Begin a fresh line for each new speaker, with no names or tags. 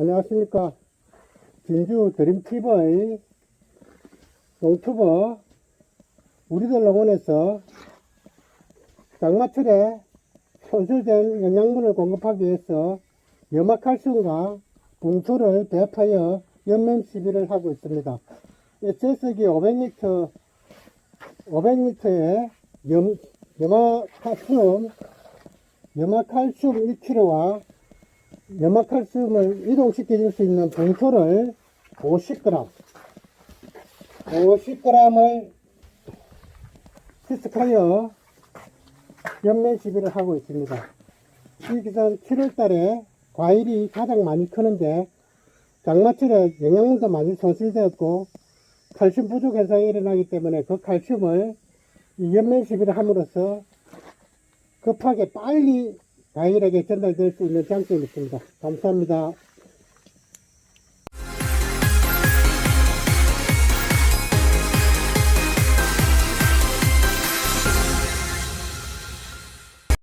안녕하십니까. 진주 드림티버의 농투버 우리들 농원에서 장마철에 손실된 영양분을 공급하기 위해서 염화칼슘과 붕초를 배합하여 연면 시비를 하고 있습니다. SS기 500리터 500리터에 염, 염화칼슘 염화칼슘 1kg와 염화칼슘을 이동시켜 줄 수 있는 봉초를 50g 50g을 희석하여 연면 시비를 하고 있습니다. 이 기간 7월달에 과일이 가장 많이 크는데 장마철에 영양분도 많이 손실되었고 칼슘 부족 현상이 일어나기 때문에 그 칼슘을 이 연면 시비를 함으로써 급하게 빨리 과일에게 전달될 수 있는 장점이 있습니다. 감사합니다.